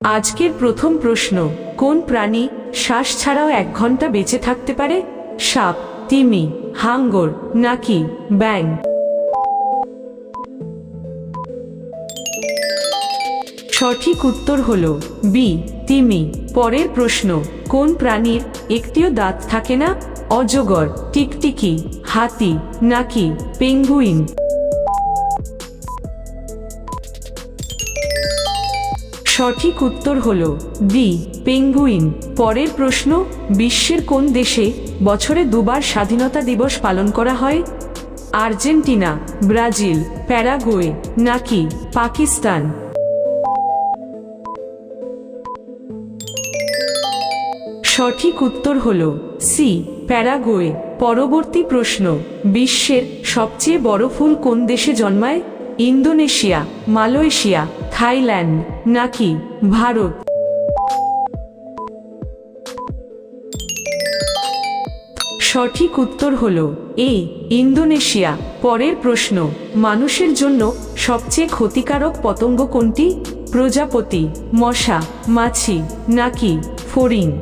আজকের প্রথম প্রশ্ন, কোন প্রাণী শ্বাস ছাড়াও এক ঘণ্টা বেঁচে থাকতে পারে? সাপ, তিমি, হাঙ্গর, নাকি ব্যাং সঠিক উত্তর হল বি, তিমি। পরের প্রশ্ন, কোন প্রাণীর একটিও দাঁত থাকে না? অজগর, টিকটিকি, হাতি, নাকি পেঙ্গুইন? সঠিক উত্তর হল ডি, পেঙ্গুইন। পরের প্রশ্ন, বিশ্বের কোন দেশে বছরে দুবার স্বাধীনতা দিবস পালন করা হয়? আর্জেন্টিনা, ব্রাজিল, প্যারাগুয়ে, নাকি পাকিস্তান? সঠিক উত্তর হল সি, প্যারাগুয়ে। পরবর্তী প্রশ্ন, বিশ্বের সবচেয়ে বড় ফুল কোন দেশে জন্মায়? ইন্দোনেশিয়া, মালয়েশিয়া থাইল্যান্ড, নাকি ভারত? সঠিক উত্তর হল এ, ইন্দোনেশিয়া। পরের প্রশ্ন, মানুষের জন্য সবচেয়ে ক্ষতিকারক পতঙ্গ কোনটি? প্রজাপতি, মশা, মাছি, নাকি ফড়িং?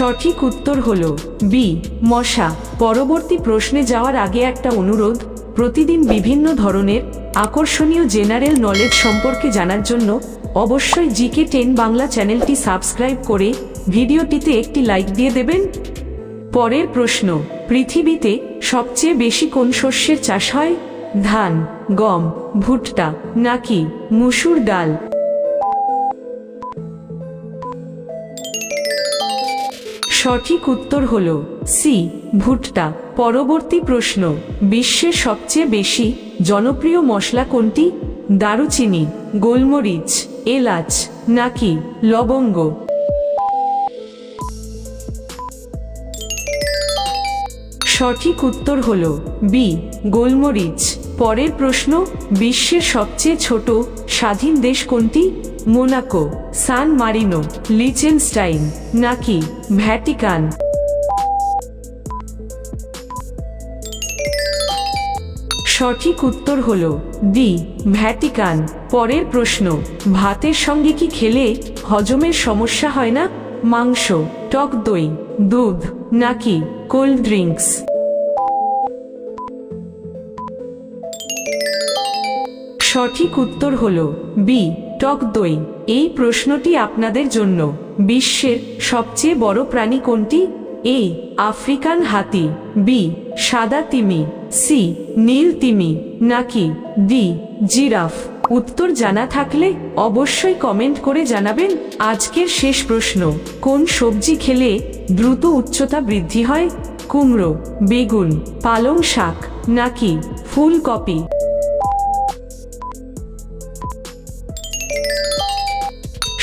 সঠিক উত্তর হল বি, মশা। পরবর্তী প্রশ্নে যাওয়ার আগে একটা অনুরোধ, প্রতিদিন বিভিন্ন ধরনের আকর্ষণীয় জেনারেল নলেজ সম্পর্কে জানার জন্য অবশ্যই জিকে টেন বাংলা চ্যানেলটি সাবস্ক্রাইব করে ভিডিওটিতে একটি লাইক দিয়ে দেবেন। পরের প্রশ্ন, পৃথিবীতে সবচেয়ে বেশি কোন শস্যের চাষ হয়? ধান, গম, ভুট্টা, নাকি মুসুর ডাল? সঠিক উত্তর হল সি, ভুট্টা। পরবর্তী প্রশ্ন বিশ্বের সবচেয়ে বেশি জনপ্রিয় মশলা কোনটি? দারুচিনি, গোলমরিচ, এলাচ, নাকি লবঙ্গ? সঠিক উত্তর হল বি, গোলমরিচ। পরের প্রশ্ন, বিশ্বের সবচেয়ে ছোট স্বাধীন দেশ কোনটি? মোনাকো, সান মারিনো, লিচেনস্টাইন, নাকি ভ্যাটিকান? সঠিক উত্তর হল ডি, ভ্যাটিকান। পরের প্রশ্ন, ভাতের সঙ্গে কি খেলে হজমের সমস্যা হয় না? মাংস, টক দই, দুধ, নাকি কোল্ড ড্রিঙ্কস? সঠিক উত্তর হল বি, টক দই। এই প্রশ্নটি আপনাদের জন্য। বিশ্বের সবচেয়ে বড় প্রাণী কোনটি? এ, আফ্রিকান হাতি। বি, সাদা তিমি। সি, নীল তিমি। নাকি ডি, জিরাফ। উত্তর জানা থাকলে অবশ্যই কমেন্ট করে জানাবেন আজকের শেষ প্রশ্ন। কোন সবজি খেলে দ্রুত উচ্চতা বৃদ্ধি হয়? কুমড়ো, বেগুন, পালং শাক। নাকি ফুলকপি?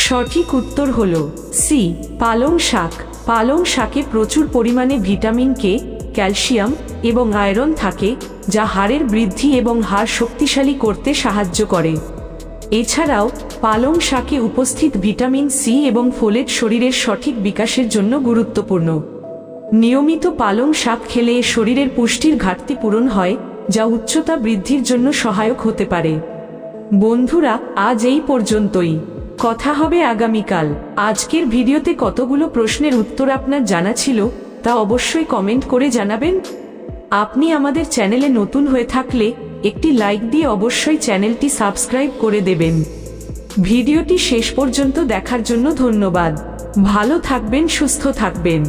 সঠিক উত্তর হল সি, পালং শাক। পালং শাকে প্রচুর পরিমাণে ভিটামিন কে, ক্যালসিয়াম এবং আয়রন থাকে, যা হাড়ের বৃদ্ধি এবং হাড় শক্তিশালী করতে সাহায্য করে। এছাড়াও, পালং শাকে উপস্থিত ভিটামিন সি এবং ফোলেট শরীরের সঠিক বিকাশের জন্য গুরুত্বপূর্ণ। নিয়মিত পালং শাক খেলে শরীরের পুষ্টির ঘাটতি পূরণ হয়, যা উচ্চতা বৃদ্ধির জন্য সহায়ক হতে পারে। বন্ধুরা, আজ এই পর্যন্তই। কথা হবে আগামীকাল। আজকের ভিডিওতে কতগুলো প্রশ্নের উত্তর আপনার জানা ছিল, তা অবশ্যই কমেন্ট করে জানাবেন। আপনি আমাদের চ্যানেলে নতুন হয়ে থাকলে, একটি লাইক দিয়ে অবশ্যই চ্যানেলটি সাবস্ক্রাইব করে দেবেন। ভিডিওটি শেষ পর্যন্ত দেখার জন্য ধন্যবাদ। ভালো থাকবেন, সুস্থ থাকবেন।